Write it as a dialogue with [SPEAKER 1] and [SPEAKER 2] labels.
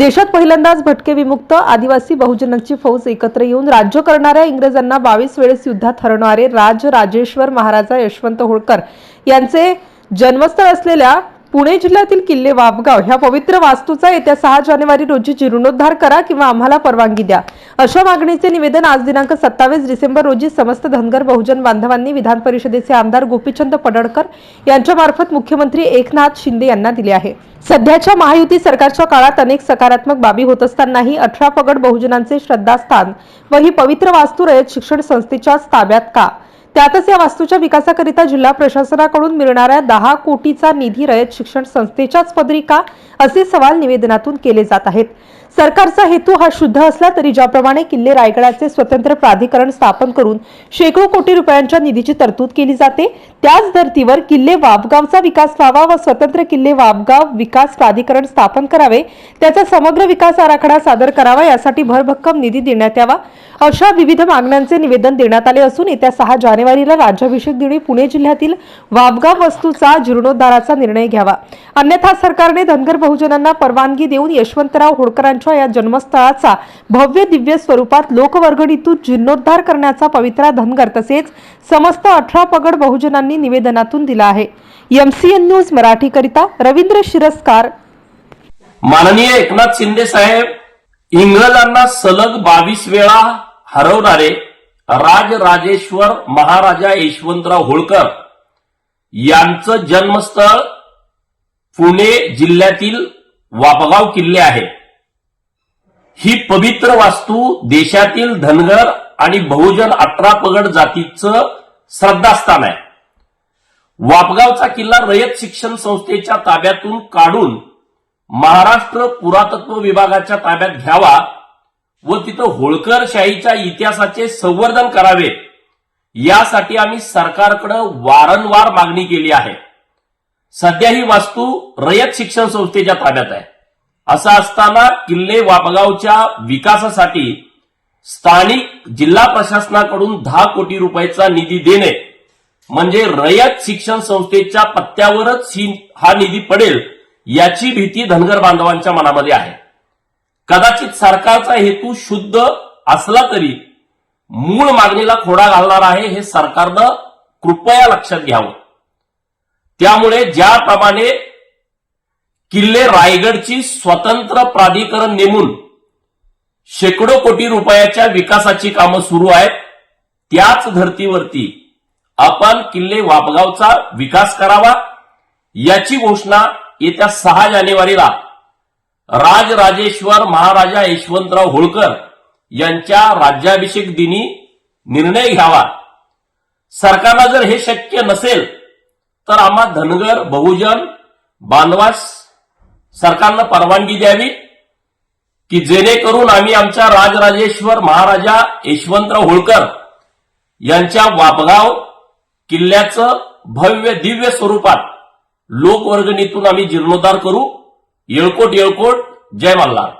[SPEAKER 1] देशात पहिल्यांदाच भटके विमुक्त आदिवासी बहुजनांची फौज एकत्र येऊन राज्य करणाऱ्या इंग्रजांना बावीस वेळेस युद्धात हरणारे राज राजेश्वर महाराजा यशवंत होळकर यांचे जन्मस्थळ असलेल्या पुणे जिल्ह्यातील किल्ले वापगाव ह्या पवित्र वास्तूचा येत्या सहा जानेवारी रोजी जीर्णोद्धार करा किंवा आम्हाला परवानगी द्या. अशा मागणीचे निवेदन आज दिनांक सत्तावीस डिसेंबर रोजी समस्त धनगर बहुजन बांधवांनी विधान परिषदेचे आमदार गोपीचंद पडळकर यांच्यामार्फत मुख्यमंत्री एकनाथ शिंदे यांना दिले आहे. सध्याच्या महायुती सरकारच्या काळात अनेक सकारात्मक बाबी होत असतानाही अठरा पगड बहुजनांचे श्रद्धास्थान व ही पवित्र वास्तू रयत शिक्षण संस्थेच्याच ताब्यात का? त्यातच या वास्तूच्या विकासाकरिता जिल्हा प्रशासनाकडून मिळणाऱ्या दहा कोटीचा निधी रयत शिक्षण संस्थेच्याच पदरी का असे सवाल निवेदनातून केले जात आहेत. सरकारचा हेतू हा शुद्ध असला तरी ज्याप्रमाणे किल्ले रायगडाचे स्वतंत्र प्राधिकरण स्थापन करून शेकडो कोटी रुपयांच्या निधीची तरतूद केली जाते त्याच धर्तीवर किल्ले वावगावचा विकास व्हावा व स्वतंत्र किल्ले वावगाव विकास प्राधिकरण स्थापन करावे त्याचा समग्र विकास आराखडा सादर करावा यासाठी भरभक्कम निधी देण्यात यावा अशा विविध मागण्यांचे निवेदन देण्यात आले असून येत्या सहा जानेवारी जानेवारीला राज्याभिषेक दिनी पुणे जिल्ह्यातील वापगाव वस्तूचा जीर्णोद्धाराचा निर्णय घ्यावा. अन्यथा सरकारने धनगर बहुजनांना परवानगी देऊन यशवंतराव होळकरांच्या या जन्मस्थळाचा भव्य दिव्य स्वरूपात लोकवर्गणीतून जीर्णोद्धार करण्याचा पवित्रा धनगर तसेच समस्त अठरा पगड बहुजनांनी निवेदनातून दिला आहे. एमसीएन न्यूज मराठीकरिता रवींद्र शिरस्कार.
[SPEAKER 2] माननीय एकनाथ शिंदे साहेब इंग्रजांना सलग बावीस वेळा हरवणारे राजराजेश्वर महाराजा यशवंतराव होळकर यांचं जन्मस्थळ पुणे जिल्ह्यातील वापगाव किल्ले आहे. ही पवित्र वास्तू देशातील धनगर आणि बहुजन अठरा पगड जातीचं श्रद्धास्थान आहे. वापगावचा किल्ला रयत शिक्षण संस्थेच्या ताब्यातून काढून महाराष्ट्र पुरातत्व विभागाच्या ताब्यात घ्यावा व तिथं होळकरशाहीच्या इतिहासाचे संवर्धन करावे. यासाठी आम्ही सरकारकडे वारंवार मागणी केली आहे. सध्या ही वास्तू रयत शिक्षण संस्थेच्या ताब्यात आहे. असं असताना किल्ले वापगावच्या विकासासाठी स्थानिक जिल्हा प्रशासनाकडून दहा कोटी रुपयाचा निधी देणे म्हणजे रयत शिक्षण संस्थेच्या पत्त्यावरच ही हा निधी पडेल याची भीती धनगर बांधवांच्या मनामध्ये आहे. कदाचित सरकारचा हेतू शुद्ध असला तरी मूळ मागणीला खोडा घालणार आहे हे सरकारनं कृपया लक्षात घ्यावं. त्यामुळे ज्याप्रमाणे किल्ले रायगडची स्वतंत्र प्राधिकरण नेमून शेकडो कोटी रुपयाच्या विकासाची कामं सुरू आहेत त्याच धर्तीवरती आपण किल्ले वापगावचा विकास करावा याची घोषणा येत्या सहा जानेवारीला राजराजेश्वर महाराजा यशवंतराव होळकर यांच्या राज्याभिषेक दिनी निर्णय घ्यावा. सरकारला जर हे शक्य नसेल तर आम्हा धनगर बहुजन बांधवास सरकारनं परवानगी द्यावी की जेणेकरून आम्ही आमच्या राजराजेश्वर महाराजा यशवंतराव होळकर यांच्या वापगाव किल्ल्याचं भव्य दिव्य स्वरूपात लोकवर्गणीतून आम्ही जीर्णोद्धार करू. ఏడుకోట్ ఏడుకోట్ జై మల్లార్.